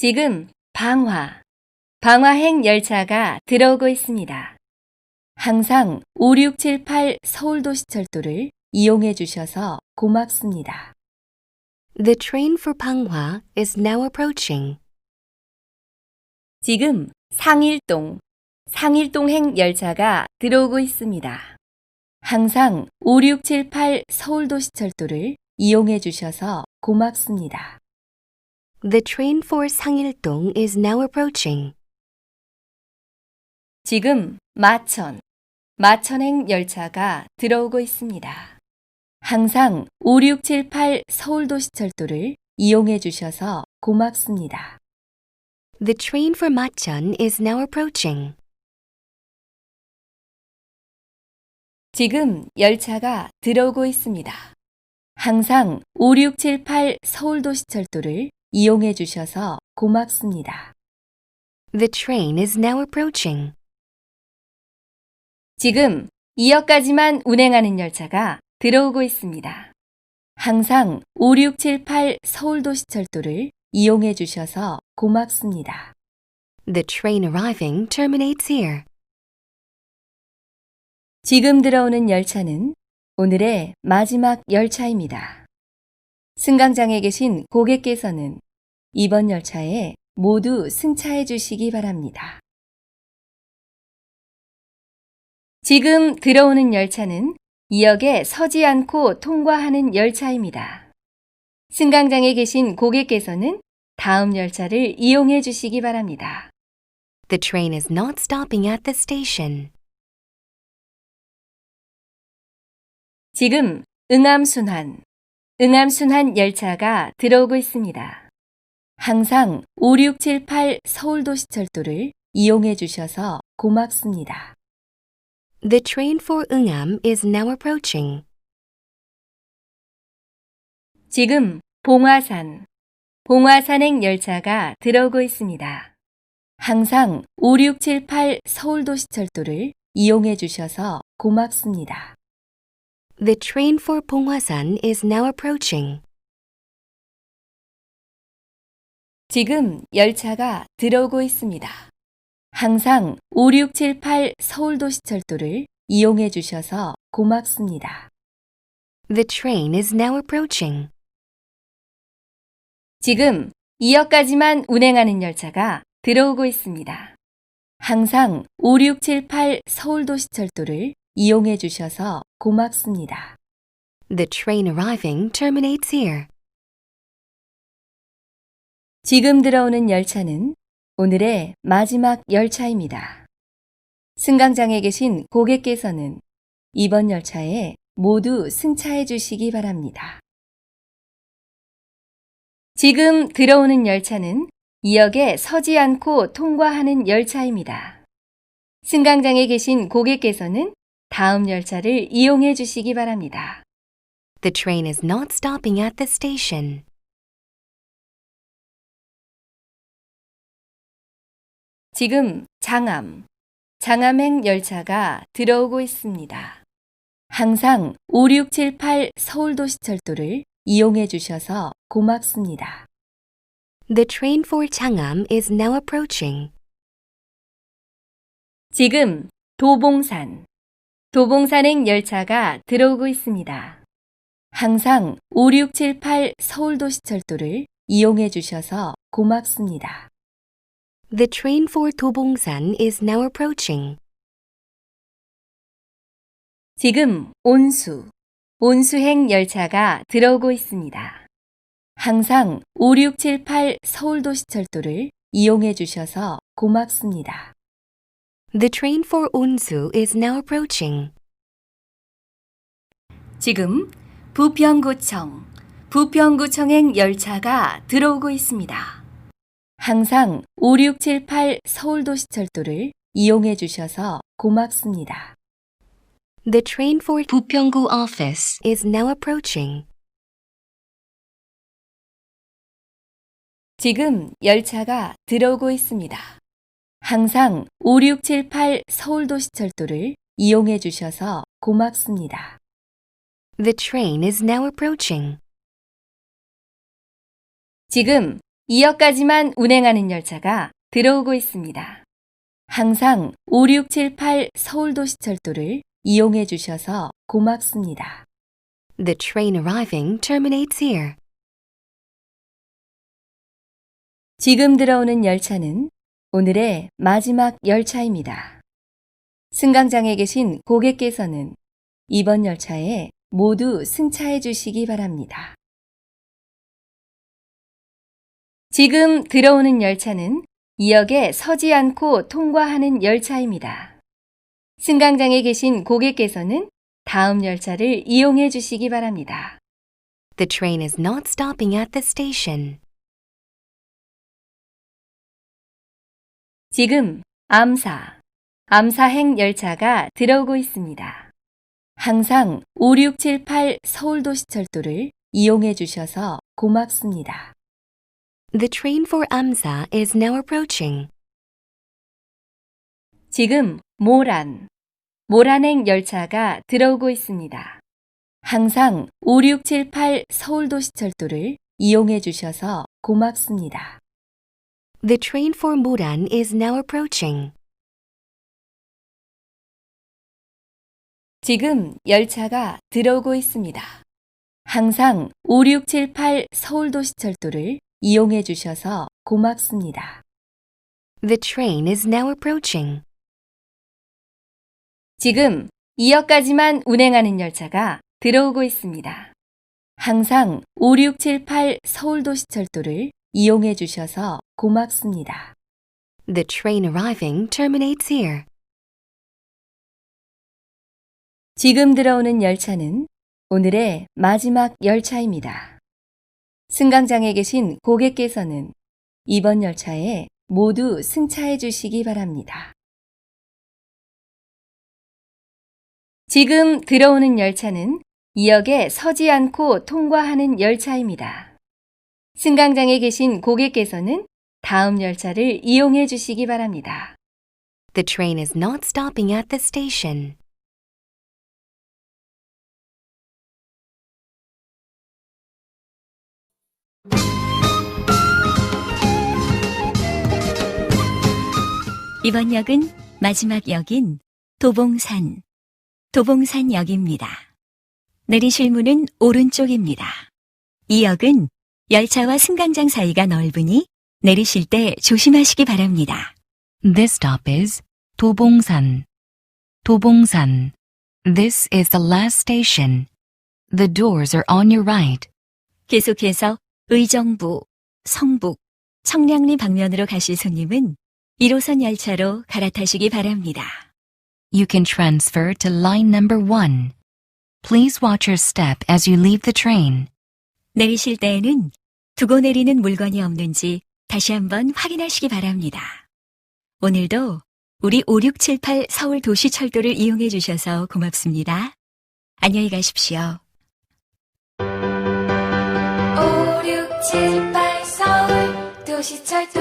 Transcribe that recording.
지금 방화, 방화행 열차가 들어오고 있습니다. 항상 5678 서울도시철도를 이용해 주셔서 고맙습니다. The train for Panghwa is now approaching. 지금 상일동, 상일동행 열차가 들어오고 있습니다. 항상 5678 서울도시철도를 이용해 주셔서 고맙습니다. The train for Sangil-dong is now approaching. 지금 마천, 마천행 열차가 들어오고 있습니다. 항상 5678 서울도시철도를 이용해 주셔서 고맙습니다. The train for Machon is now approaching. 지금 열차가 들어오고 있습니다. 항상 5678 서울도시철도를 이용해 주셔서 고맙습니다. The train is now approaching. 지금 2역까지만 운행하는 열차가 들어오고 있습니다. 항상 5678 서울도시철도를 이용해 주셔서 고맙습니다. The train arriving terminates here. 지금 들어오는 열차는 오늘의 마지막 열차입니다. 승강장에 계신 고객께서는 이번 열차에 모두 승차해 주시기 바랍니다. 지금 들어오는 열차는 2역에 서지 않고 통과하는 열차입니다. 승강장에 계신 고객께서는 다음 열차를 이용해 주시기 바랍니다. The train is not stopping at the station. 지금 응암순환, 응암순환 열차가 들어오고 있습니다. 항상 5678 서울도시철도를 이용해 주셔서 고맙습니다. The train for Eungam is now approaching. 지금 봉화산, 봉화산행 열차가 들어오고 있습니다. 항상 5678 서울도시철도를 이용해 주셔서 고맙습니다. The train for Ponghwasan is now approaching. 지금 열차가 들어오고 있습니다. 항상 5678 서울도시철도를 이용해 주셔서 고맙습니다. The train is now approaching. 지금 2역까지만 운행하는 열차가 들어오고 있습니다. 항상 5678 서울도시철도를 이용해 주셔서 고맙습니다. The train arriving terminates here. 지금 들어오는 열차는 오늘의 마지막 열차입니다. 승강장에 계신 고객께서는 이번 열차에 모두 승차해 주시기 바랍니다. 지금 들어오는 열차는 2역에 서지 않고 통과하는 열차입니다. 승강장에 계신 고객께서는 다음 열차를 이용해 주시기 바랍니다. The train is not stopping at the station. 지금 장암, 장암행 열차가 들어오고 있습니다. 항상 5678 서울도시철도를 이용해 주셔서 고맙습니다. The train for Changam is now approaching. 지금 도봉산, 도봉산행 열차가 들어오고 있습니다. 항상 5678 서울도시철도를 이용해 주셔서 고맙습니다. The train for Tobongsan is now approaching. 지금 온수, 온수행 열차가 들어오고 있습니다. 항상 5678 서울도시철도를 이용해 주셔서 고맙습니다. The train for Unsu is now approaching. 지금 부평구청, 부평구청행 열차가 들어오고 있습니다. 항상 5678 서울도시철도를 이용해 주셔서 고맙습니다. The train for Bupyeonggu office is now approaching. 지금 열차가 들어오고 있습니다. 항상 5678 서울도시철도를 이용해 주셔서 고맙습니다. The train is now approaching. 지금 2역까지만 운행하는 열차가 들어오고 있습니다. 항상 5678 서울도시철도를 이용해 주셔서 고맙습니다. The train arriving terminates here. 지금 들어오는 열차는 오늘의 마지막 열차입니다. 승강장에 계신 고객께서는 이번 열차에 모두 승차해 주시기 바랍니다. 지금 들어오는 열차는 2역에 서지 않고 통과하는 열차입니다. 승강장에 계신 고객께서는 다음 열차를 이용해 주시기 바랍니다. The train is not stopping at the station. 지금 암사, 암사행 열차가 들어오고 있습니다. 항상 5678 서울도시철도를 이용해 주셔서 고맙습니다. The train for Amsa is now approaching. 지금 모란, 모란행 열차가 들어오고 있습니다. 항상 5678 서울도시철도를 이용해 주셔서 고맙습니다. The train for Muran is now approaching. 지금 열차가 들어오고 있습니다. 항상 5678 서울도시철도를 이용해 주셔서 고맙습니다. The train is now approaching. 지금 2역까지만 운행하는 열차가 들어오고 있습니다. 항상 5678 서울도시철도를 이용해 주셔서 고맙습니다. The train arriving terminates here. 지금 들어오는 열차는 오늘의 마지막 열차입니다. 승강장에 계신 고객께서는 이번 열차에 모두 승차해 주시기 바랍니다. 지금 들어오는 열차는 2역에 서지 않고 통과하는 열차입니다. 승강장에 계신 고객께서는 다음 열차를 이용해 주시기 바랍니다. The train is not stopping at the station. 이번 역은 마지막 역인 도봉산, 도봉산역입니다. 내리실 문은 오른쪽입니다. 이 역은 열차와 승강장 사이가 넓으니 내리실 때 조심하시기 바랍니다. This stop is 도봉산. 도봉산. This is the last station. The doors are on your right. 계속해서 의정부, 성북, 청량리 방면으로 가실 손님은 1호선 열차로 갈아타시기 바랍니다. You can transfer to line number one. Please watch your step as you leave the train. 내리실 때에는 두고 내리는 물건이 없는지 다시 한번 확인하시기 바랍니다. 오늘도 우리 5678 서울 도시철도를 이용해 주셔서 고맙습니다. 안녕히 가십시오. 5678 서울 도시철도